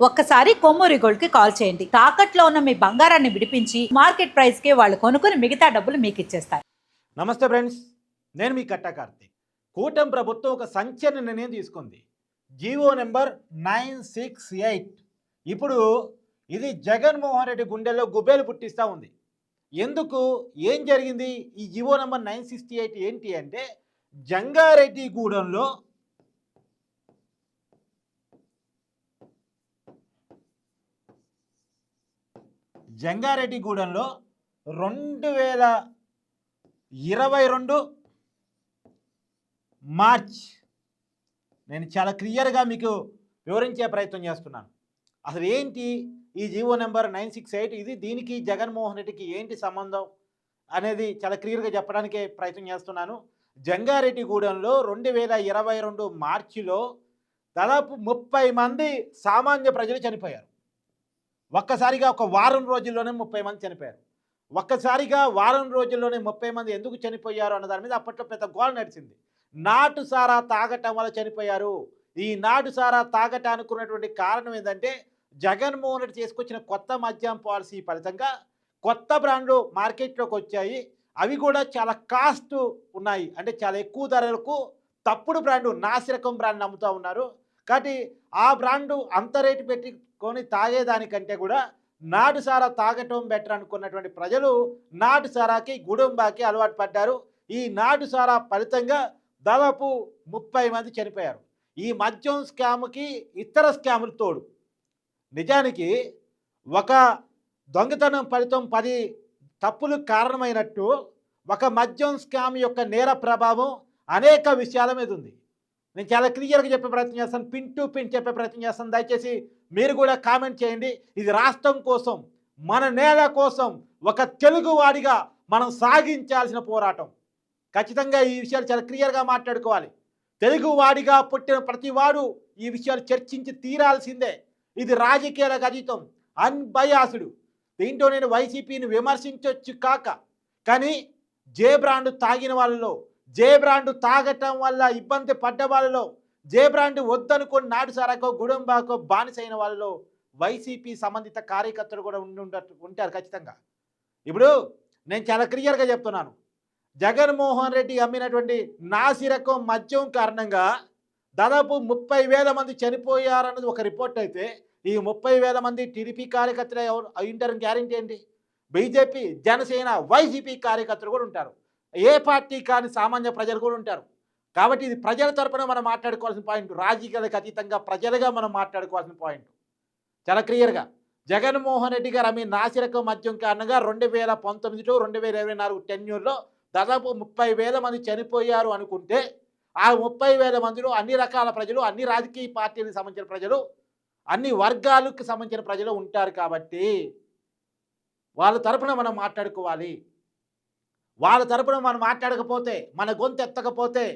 ఒక్కసారి కొమ్మూరి గోల్డ్కి కాల్ చేయండి. తాకట్లో ఉన్న మీ బంగారాన్ని విడిపించి మార్కెట్ ప్రైస్కి వాళ్ళు కొనుక్కుని మిగతా డబ్బులు మీకు ఇచ్చేస్తారు. నమస్తే ఫ్రెండ్స్ నేను మీ కట్టా కార్తీక్. కూటమి ప్రభుత్వం ఒక సంచలన నిర్ణయం తీసుకుంది. GO number nine six eight. ఇప్పుడు ఇది జగన్మోహన్ రెడ్డి గుండెల్లో గుబేలు పుట్టిస్తూ ఉంది. ఎందుకు? ఏం జరిగింది? ఈ G O number nine sixty eight ఏంటి అంటే జంగారెడ్డిగూడెంలో జంగారెడ్డిగూడెంలో రెండు వేల ఇరవై రెండు మార్చ్. నేను చాలా క్లియర్గా మీకు వివరించే ప్రయత్నం చేస్తున్నాను. అసలు ఏంటి ఈ G O number nine six eight? ఇది దీనికి జగన్మోహన్ రెడ్డికి ఏంటి సంబంధం అనేది చాలా క్లియర్గా చెప్పడానికే ప్రయత్నం చేస్తున్నాను. జంగారెడ్డిగూడెంలో రెండు వేల ఇరవై రెండు మార్చిలో దాదాపు ముప్పై మంది సామాన్య ప్రజలు చనిపోయారు. ఒక్కసారిగా ఒక వారం రోజుల్లోనే ముప్పై మంది చనిపోయారు. ఒక్కసారిగా వారం రోజుల్లోనే ముప్పై మంది ఎందుకు చనిపోయారు అన్న దాని మీద అప్పట్లో పెద్ద గోల నడిచింది. నాటు సారా తాగటం వల్ల చనిపోయారు. ఈ నాటు సారా తాగటానికి ఉన్నటువంటి కారణం ఏంటంటే జగన్మోహన్ రెడ్డి చేసుకొచ్చిన కొత్త మద్యం పాలసీ ఫలితంగా కొత్త బ్రాండ్లు మార్కెట్లోకి వచ్చాయి. అవి కూడా చాలా కాస్ట్ ఉన్నాయి. అంటే చాలా ఎక్కువ ధరలకు తప్పుడు బ్రాండు నాసిరకం బ్రాండ్ అమ్ముతూ ఉన్నారు. కాబట్టి ఆ బ్రాండు అంత రేటు పెట్టి కొని తాగేదానికంటే కూడా నాటు సారా తాగటం బెటర్ అనుకున్నటువంటి ప్రజలు నాటు సారాకి గుడుంబాకి అలవాటు పడ్డారు. ఈ నాటు సారా ఫలితంగా దాదాపు ముప్పై మంది చనిపోయారు. ఈ మద్యం స్కామ్కి ఇతర స్కాములు తోడు. నిజానికి ఒక దొంగతనం ఫలితం పది తప్పులు కారణమైనట్టు ఒక మద్యం స్కామ్ యొక్క నేర ప్రభావం అనేక విషయాల మీద ఉంది. నేను చాలా క్లియర్గా చెప్పే ప్రయత్నం చేస్తాను. పిన్ టు పిన్ చెప్పే ప్రయత్నం చేస్తాను. దయచేసి మీరు కూడా కామెంట్ చేయండి. ఇది రాష్ట్రం కోసం మన నేల కోసం ఒక తెలుగువాడిగా మనం సాగించాల్సిన పోరాటం. ఖచ్చితంగా ఈ విషయాలు చాలా క్లియర్గా మాట్లాడుకోవాలి. తెలుగువాడిగా పుట్టిన ప్రతివాడు ఈ విషయాలు చర్చించి తీరాల్సిందే. ఇది రాజకీయాలకు అతీతం అన్బయాసుడు. దీంట్లో నేను వైసీపీని విమర్శించవచ్చు కాక కానీ జే బ్రాండ్ తాగిన వాళ్ళలో జే బ్రాండ్ తాగటం వల్ల ఇబ్బంది పడ్డ వాళ్ళలో జే బ్రాండ్ వద్దనుకొని నాటు సారాకో గుడంబాకో బానిసైన వాళ్ళలో వైసీపీ సంబంధిత కార్యకర్తలు కూడా ఉండి ఉంటారు ఖచ్చితంగా. ఇప్పుడు నేను చాలా క్లియర్గా చెప్తున్నాను. జగన్మోహన్ రెడ్డి అమ్మినటువంటి నాసిరకం మద్యం కారణంగా దాదాపు ముప్పై వేల మంది చనిపోయారన్నది ఒక రిపోర్ట్ అయితే ఈ ముప్పై వేల మంది టీడీపీ కార్యకర్తలు ఎవరు? ఉంటారని గ్యారంటీ ఏంటి? బీజేపీ జనసేన వైసీపీ కార్యకర్తలు కూడా ఉంటారు. ఏ పార్టీ కానీ సామాన్య ప్రజలు కూడా ఉంటారు. కాబట్టి ఇది ప్రజల తరపున మనం మాట్లాడుకోవాల్సిన పాయింట్ రాజకీయాలకు అతీతంగా ప్రజలుగా మనం మాట్లాడుకోవాల్సిన పాయింట్ చాలా క్లియర్గా జగన్మోహన్ రెడ్డి గారు ఆమె నాసిరకం మద్యం కారణంగా రెండు వేల పంతొమ్మిది టు రెండు వేల ఇరవై నాలుగు టెన్యూర్లో దాదాపు ముప్పై వేల మంది చనిపోయారు అనుకుంటే ఆ ముప్పై వేల మందిలో అన్ని రకాల ప్రజలు అన్ని రాజకీయ పార్టీలకు సంబంధించిన ప్రజలు అన్ని వర్గాలకు సంబంధించిన ప్రజలు ఉంటారు కాబట్టి వాళ్ళ తరపున మనం మాట్లాడుకోవాలి. వాళ్ళ తరపున మనం మాట్లాడకపోతే మన గొంతు ఎత్తకపోతే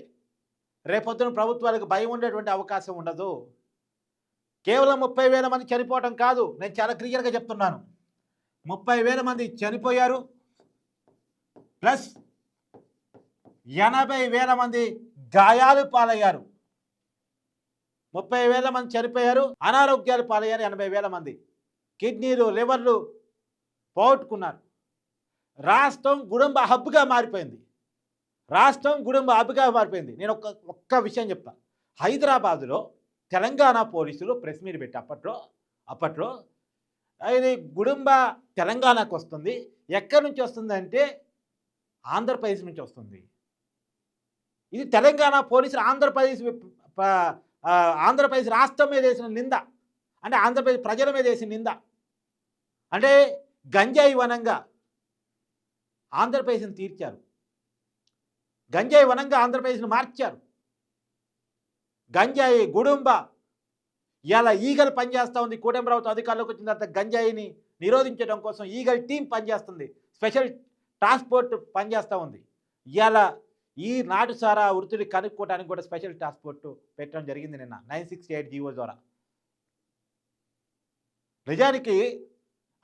రేపొద్దున ప్రభుత్వాలకు భయం ఉండేటువంటి అవకాశం ఉండదు. కేవలం ముప్పై వేల మంది చనిపోవటం కాదు నేను చాలా క్లియర్గా చెప్తున్నాను. ముప్పై వేల మంది చనిపోయారు ప్లస్ ఎనభై వేల మంది గాయాలు పాలయ్యారు. ముప్పై వేల మంది చనిపోయారు అనారోగ్యాలు పాలయ్యారు ఎనభై వేల మంది. కిడ్నీలు లివర్లు పోగొట్టుకున్నారు. రాష్ట్రం గుడుంబ హబ్గా మారిపోయింది. రాష్ట్రం గుడుంబ హబ్గా మారిపోయింది. నేను ఒక్క ఒక్క విషయం చెప్తా. హైదరాబాదులో తెలంగాణ పోలీసులు ప్రెస్ మీట్ పెట్టి అప్పట్లో అప్పట్లో ఇది గుడుంబ తెలంగాణకు వస్తుంది. ఎక్కడి నుంచి వస్తుందంటే ఆంధ్రప్రదేశ్ నుంచి వస్తుంది. ఇది తెలంగాణ పోలీసులు ఆంధ్రప్రదేశ్ ఆంధ్రప్రదేశ్ రాష్ట్రం మీద వేసిన నింద. అంటే ఆంధ్రప్రదేశ్ ప్రజల మీద వేసిన నింద. అంటే గంజాయి వనంగా ఆంధ్రప్రదేశ్ని తీర్చారు. గంజాయి వనంగా ఆంధ్రప్రదేశ్ని మార్చారు. గంజాయి గుడుంబ. ఇలా ఈగల్ పనిచేస్తూ ఉంది. కూటమిరావుతో ప్రభుత్వం అధికారంలోకి వచ్చిన తర్వాత గంజాయిని నిరోధించడం కోసం ఈగల్ టీం పనిచేస్తుంది. స్పెషల్ ట్రాన్స్పోర్ట్ పనిచేస్తూ ఉంది. ఇలా ఈ నాటు సారా వృత్తిని కనుక్కోవడానికి కూడా స్పెషల్ ట్రాన్స్పోర్ట్ పెట్టడం జరిగింది నిన్న. నైన్ సిక్స్ ఎయిట్ జీవో ద్వారా. నిజానికి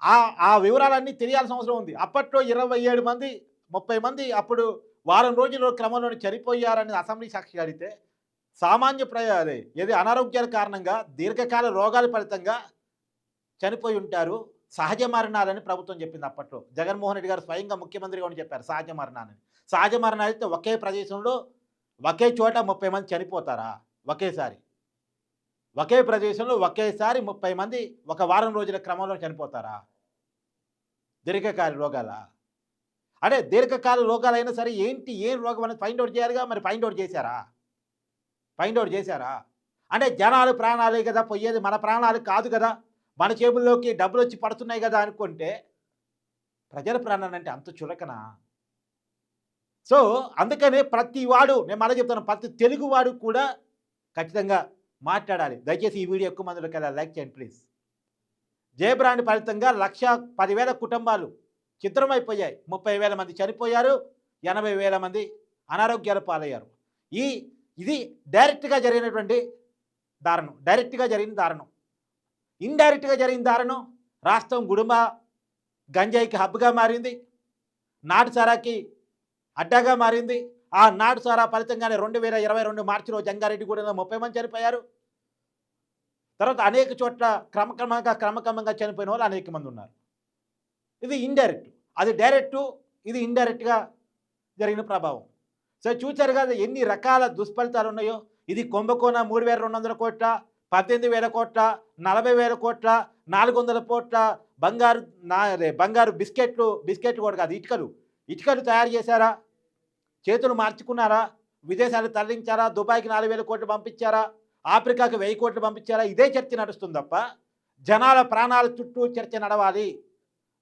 ఆ ఆ వివరాలన్నీ తెలియాల్సిన అవసరం ఉంది. అప్పట్లో ఇరవై ఏడు మంది ముప్పై మంది అప్పుడు వారం రోజుల క్రమంలో చనిపోయారని అసెంబ్లీ సాక్షి అడిగితే సామాన్య ప్ర ఏది అనారోగ్యాల కారణంగా దీర్ఘకాల రోగాల ఫలితంగా చనిపోయి ఉంటారు సహజ మరణాలని ప్రభుత్వం చెప్పింది అప్పట్లో. జగన్మోహన్ రెడ్డి గారు స్వయంగా ముఖ్యమంత్రిగా ఉండి చెప్పారు సహజ మరణాలని. సహజ మరణాలు అయితే ఒకే ప్రదేశంలో ఒకే చోట ముప్పై మంది చనిపోతారా? ఒకేసారి. ఒకే ప్రదేశంలో ఒకేసారి ముప్పై మంది ఒక వారం రోజుల క్రమంలో చనిపోతారా? దీర్ఘకాల రోగాల. అంటే దీర్ఘకాల రోగాలైనా సరే ఏంటి ఏం రోగం అనేది ఫైండ్ అవుట్ చేయాలిగా? మరి ఫైండ్ అవుట్ చేశారా? ఫైండ్ అవుట్ చేశారా? అంటే జనాలు ప్రాణాలే కదా పోయేది మన ప్రాణాలు కాదు కదా. మన చేతుల్లోకి డబ్బులు వచ్చి పడుతున్నాయి కదా అనుకుంటే ప్రజల ప్రాణాలు అంటే అంత చులకనా? సో అందుకనే ప్రతి వాడు నేను మళ్ళీ చెప్తాను ప్రతి తెలుగు వాడు కూడా ఖచ్చితంగా మాట్లాడాలి. దయచేసి ఈ వీడియో ఎక్కువ మందిలోకి వెళ్ళాలి. లైక్ చేయండి ప్లీజ్. జయబ్రాండ్ ఫలితంగా లక్ష పదివేల కుటుంబాలు చిత్రమైపోయాయి. ముప్పై వేల మంది చనిపోయారు ఎనభై వేల మంది అనారోగ్యాల పాలయ్యారు. ఈ ఇది డైరెక్ట్గా జరిగినటువంటి దారుణం. డైరెక్ట్గా జరిగిన దారుణం. ఇండైరెక్ట్గా జరిగిన దారుణం. రాష్ట్రం గుడుంబ గంజాయికి హబ్గా మారింది. నాటుసారాకి అడ్డాగా మారింది. ఆ నాటు సారా ఫలితంగానే రెండు వేల ఇరవై రెండు మార్చిలో జంగారెడ్డిగూడెంలో ముప్పై మంది చనిపోయారు. తర్వాత అనేక చోట్ల క్రమక్రమంగా క్రమక్రమంగా చనిపోయిన వాళ్ళు అనేక మంది ఉన్నారు. ఇది ఇండైరెక్ట్ అది డైరెక్టు ఇది ఇండైరెక్ట్గా జరిగిన ప్రభావం. సో చూచారు కదా ఎన్ని రకాల దుష్ఫలితాలు ఉన్నాయో. ఇది కుంభకోణ మూడు వేల రెండు వందల కోట్ల పద్దెనిమిది వేల కోట్ల నలభై వేల కోట్ల నాలుగు వందల కోట్ల బంగారు నా బంగారు బిస్కెట్లు బిస్కెట్లు కూడా కాదు ఇటుకలు. ఇటుకలు తయారు చేశారా? చేతులు మార్చుకున్నారా? విదేశాలు తరలించారా? దుబాయ్కి నాలుగు వేల కోట్లు పంపించారా? ఆఫ్రికాకి వెయ్యి కోట్లు పంపించారా? ఇదే చర్చ నడుస్తుంది తప్ప జనాల ప్రాణాల చుట్టూ చర్చ నడవాలి.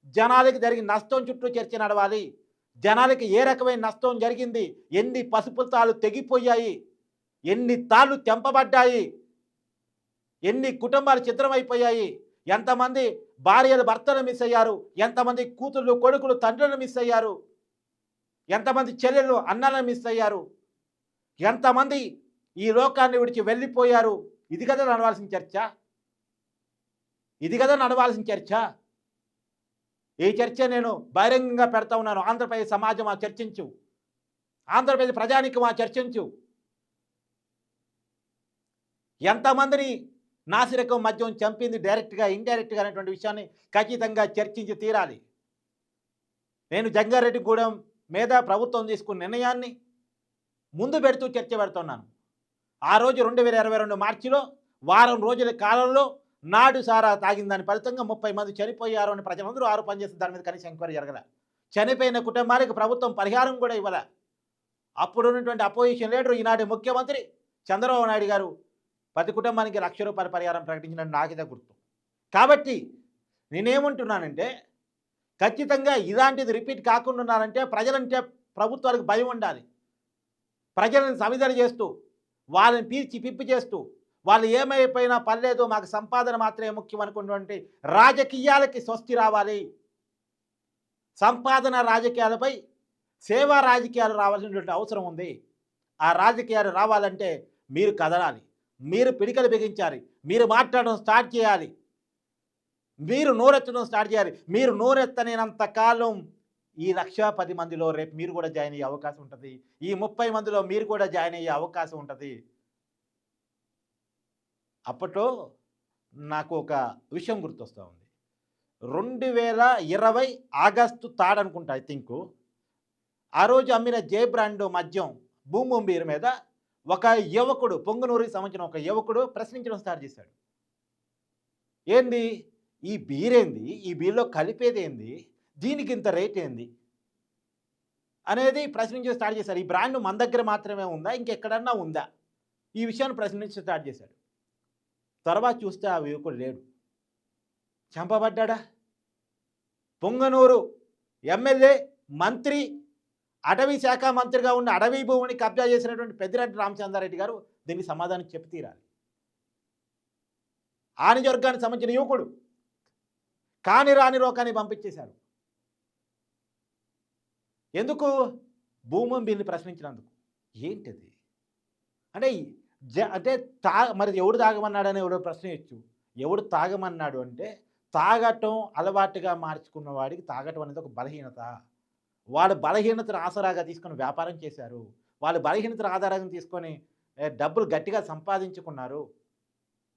జనాలకి జరిగిన నష్టం చుట్టూ చర్చ నడవాలి. జనాలకి ఏ రకమైన నష్టం జరిగింది? ఎన్ని పసుపు తాళ్ళు తెగిపోయాయి? ఎన్ని తాళ్ళు తెంపబడ్డాయి? ఎన్ని కుటుంబాలు చిత్రమైపోయాయి? ఎంతమంది భార్యలు భర్తలు మిస్ అయ్యారు? ఎంతమంది కూతుళ్ళు కొడుకులు తండ్రులు మిస్ అయ్యారు? ఎంతమంది చెల్లెలు అన్నలను మిస్ అయ్యారు? ఎంతమంది ఈ లోకాన్ని విడిచి వెళ్ళిపోయారు? ఇది కదా నడవాల్సిన చర్చ. ఇది కదా నడవాల్సిన చర్చ. ఈ చర్చ నేను బహిరంగంగా పెడతా ఉన్నాను. ఆంధ్రప్రదేశ్ సమాజం ఆ చర్చించు. ఆంధ్రప్రదేశ్ ప్రజానికం ఆ చర్చించు. ఎంతమందిని నాసిరకం మద్యం చంపింది డైరెక్ట్గా ఇండైరెక్ట్గా అనేటువంటి విషయాన్ని ఖచ్చితంగా చర్చించి తీరాలి. నేను జంగారెడ్డిగూడెం మీద ప్రభుత్వం తీసుకున్న నిర్ణయాన్ని ముందు పెడుతూ చర్చ పెడుతున్నాను. ఆ రోజు రెండు వేల ఇరవై రెండు మార్చిలో వారం రోజుల కాలంలో నాడు సారా తాగిన దాని ఫలితంగా ముప్పై మంది చనిపోయారు అని ప్రజలందరూ ఆరు చేసిన దాని మీద కనీసం ఎంక్వైరీ జరగల. చనిపోయిన కుటుంబాలకు ప్రభుత్వం పరిహారం కూడా ఇవ్వాల. అప్పుడు ఉన్నటువంటి అపోజిషన్ లీడర్ ఈనాటి ముఖ్యమంత్రి చంద్రబాబు నాయుడు గారు ప్రతి కుటుంబానికి లక్ష రూపాయల పరిహారం ప్రకటించిన నాకిదే గుర్తు. కాబట్టి నేనేమంటున్నానంటే ఖచ్చితంగా ఇలాంటిది రిపీట్ కాకుండా ఉన్నారంటే ప్రజలంటే ప్రభుత్వాలకు భయం ఉండాలి. ప్రజలను సవిధన చేస్తూ వాళ్ళని పీల్చి పిప్పి చేస్తూ వాళ్ళు ఏమైపోయినా పర్లేదు మాకు సంపాదన మాత్రమే ముఖ్యం అనుకున్నటువంటి రాజకీయాలకి స్వస్తి రావాలి. సంపాదన రాజకీయాలపై సేవా రాజకీయాలు రావాల్సినటువంటి అవసరం ఉంది. ఆ రాజకీయాలు రావాలంటే మీరు కదలాలి. మీరు పిడికలు బిగించాలి. మీరు మాట్లాడడం స్టార్ట్ చేయాలి. మీరు నోరెత్తడం స్టార్ట్ చేయాలి. మీరు నోరెత్తనేనంత కాలం ఈ లక్ష పది మందిలో రేపు మీరు కూడా జాయిన్ అయ్యే అవకాశం ఉంటుంది. ఈ ముప్పై మందిలో మీరు కూడా జాయిన్ అయ్యే అవకాశం ఉంటుంది. అప్పట్లో నాకు ఒక విషయం గుర్తొస్తూ ఉంది. రెండు వేల ఇరవై ఆగస్టు థర్డ్ అనుకుంటా ఐ థింక్. ఆ రోజు అమ్మిన జే బ్రాండ్ మద్యం భూమి మీద ఒక యువకుడు పొంగునూరుకి సంబంధించిన ఒక యువకుడు ప్రశ్నించడం స్టార్ట్ చేశాడు. ఏంది? ఈ బీర్ ఏంది? ఈ బీర్లో కలిపేది ఏంది? దీనికి ఇంత రేట్ ఏంది? అనేది ప్రశ్నించడం స్టార్ట్ చేశాడు. ఈ బ్రాండ్ మన దగ్గర మాత్రమే ఉందా? ఇంకెక్కడన్నా ఉందా? ఈ విషయాన్ని ప్రశ్నించడం స్టార్ట్ చేశాడు. తర్వాత చూస్తే ఆ యువకుడు లేడు. చంపబడ్డా పొంగనూరు ఎమ్మెల్యే మంత్రి అటవీ శాఖ మంత్రిగా ఉన్న అడవి భూమిని కబ్జా చేసినటువంటి పెద్దిరెడ్డి రామచంద్రారెడ్డి గారు దీనికి సమాధానం చెప్పి తీరాలి. ఆ సంబంధించిన యువకుడు కాని రాని రోకాన్ని పంపించేశారు. ఎందుకు? భూమి బిల్ని ప్రశ్నించినందుకు. ఏంటిది? అంటే జ అంటే తా మరి ఎవడు తాగమన్నాడని ఎవడో ప్రశ్నించచ్చు ఎవడు తాగమన్నాడు అంటే తాగటం అలవాటుగా మార్చుకున్న వాడికి తాగటం అనేది ఒక బలహీనత. వాడు బలహీనతను ఆసరాగా తీసుకొని వ్యాపారం చేశారు. వాళ్ళు బలహీనతను ఆధారంగా తీసుకొని డబ్బులు గట్టిగా సంపాదించుకున్నారు.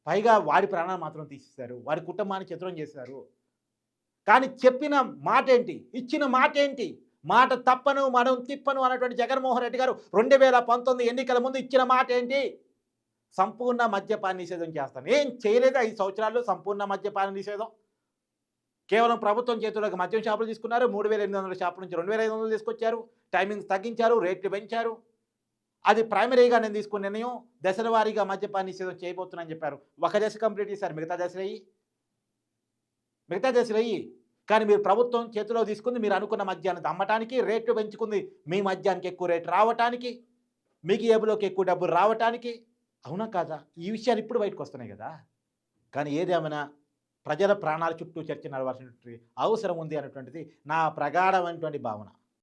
పైగా వాడి ప్రాణాలు మాత్రం తీసేశారు. వాడి కుటుంబాన్ని చిత్రం చేశారు. కానీ చెప్పిన మాట ఏంటి ఇచ్చిన మాట ఏంటి మాట తప్పను మనం తిప్పను అన్నటువంటి జగన్మోహన్ రెడ్డి గారు రెండు వేల పంతొమ్మిది ఎన్నికల ముందు ఇచ్చిన మాట ఏంటి సంపూర్ణ మద్యపాన నిషేధం చేస్తాను. ఏం చేయలేదు. ఐదు సంవత్సరాల్లో సంపూర్ణ మద్యపాన నిషేధం. కేవలం ప్రభుత్వం చేతుల్లోకి మద్యం షాపులు తీసుకున్నారు. మూడు వేల ఎనిమిది వందల షాపుల నుంచి రెండు వేల ఐదు వందలు తీసుకొచ్చారు. టైమింగ్స్ తగ్గించారు. రేట్లు పెంచారు. అది ప్రైమరీగా నేను తీసుకున్న నిర్ణయం. దశల వారీగా మద్యపాన నిషేధం చేయబోతున్నానని చెప్పారు. ఒక దశ కంప్లీట్ చేశారు. మిగతా దశలు అయ్యి. మిగతా దశలు అయ్యి. కానీ మీరు ప్రభుత్వం చేతిలో తీసుకుంది. మీరు అనుకున్న మద్యాన్ని అమ్మటానికి రేట్లు పెంచుకుంది. మీ మద్యానికి ఎక్కువ రేటు రావటానికి మీకు ఏబులోకి ఎక్కువ డబ్బులు రావటానికి అవునా కాదా? ఈ విషయాలు ఇప్పుడు బయటకు వస్తున్నాయి కదా. కానీ ఏదేమైనా ప్రజల ప్రాణాల చుట్టూ చర్చ నడవాల్సినటువంటి అవసరం ఉంది అనేటువంటిది నా ప్రగాఢమైనటువంటి భావన.